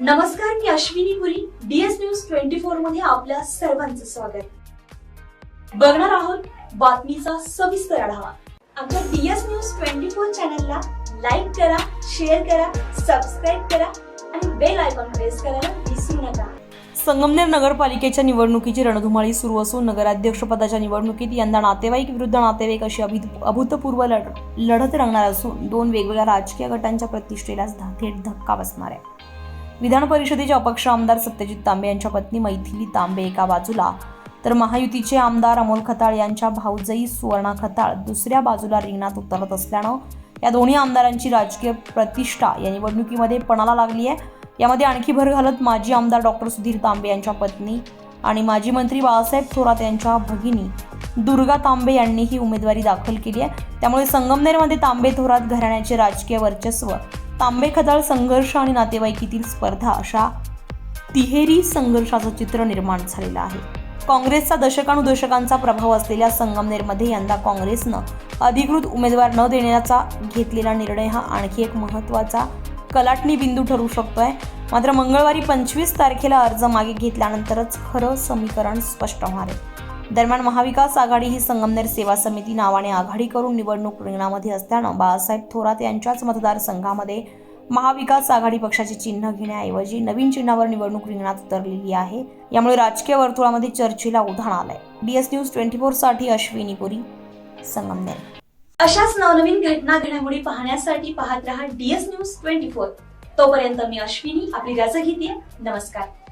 नमस्कार मी Ashwini Puri. DS news twenty फोरमध्ये आपल्या सर्वांचं स्वागत. बघणार आहोत बातमीचा सविस्तर आढावा. आमच्या डीएस न्यूज ट्वेंटी फोर चॅनलला लाईक करा शेअर करा सबस्क्राईब करा आणि बेल आयकॉन प्रेस करायला विसरू नका. संगमनेर नगरपालिकेच्या निवडणुकीची रणधुमाळी सुरू असून नगराध्यक्षपदाच्या निवडणुकीत यंदा नातेवाईक विरुद्ध नातेवाईक अशी अभि- अभूतपूर्व लढ लढत रंगणार असून दोन वेगवेगळ्या राजकीय गटांच्या प्रतिष्ठेला धा- थेट धक्का बसणार आहे. विधान परिषदेचे अपक्ष आमदार सत्यजित तांबे यांच्या पत्नी मैथिली तांबे एका बाजूला. तर महायुतीचे आमदार अमोल खताळ यांच्या भाऊजई सुवर्णा खताळ दुसऱ्या बाजूला रिंगणात उतरत असल्यानं या दोन्ही आमदारांची राजकीय प्रतिष्ठा या निवडणुकीमध्ये पणाला लागली आहे. यामध्ये आणखी भर घालत माजी आमदार डॉक्टर सुधीर तांबे यांच्या पत्नी आणि माजी मंत्री बाळासाहेब थोरात यांच्या भगिनी दुर्गा तांबे यांनी ही उमेदवारी दाखल केली आहे. त्यामुळे संगमनेरमध्ये तांबे थोरात घराण्याचे राजकीय वर्चस्व तांबे खदाळ संघर्ष आणि नातेवाईकीतील स्पर्धा अशा तिहेरी संघर्षाचं चित्र निर्माण झालेलं आहे. काँग्रेसचा दशकानुदशकांचा प्रभाव असलेल्या संगमनेरमध्ये यंदा काँग्रेसनं अधिकृत उमेदवार न देण्याचा घेतलेला निर्णय हा आणखी एक महत्त्वाचा कलाटणी बिंदू ठरू शकतोय. मात्र मंगळवारी पंचवीस तारखेला अर्ज मागे घेतल्यानंतरच खरं समीकरण स्पष्ट होणार आहे. दरम्यान महाविकास आघाडी ही संगमनेर सेवा समिती नावाने आघाडी करून निवडणूक रिंगणामध्ये असल्यानं बाळासाहेब थोरात यांच्याच मतदारसंघामध्ये महाविकास आघाडी पक्षाचे चिन्ह घेण्याऐवजी नवीन चिन्हावर निवडणूक रिंगणात उतरलेली आहे. यामुळे राजकीय वर्तुळामध्ये चर्चेला उधाण आलंय. डीएस न्यूज ट्वेंटी फोरसाठी अश्विनी पुरी संगमनेर. अशाच नवनवीन घटना घडामोडी पाहण्यासाठी पाहत रहा डीएस न्यूज ट्वेंटी फोर तोपर्यंत मी अश्विनी आपली रजा घेते. नमस्कार.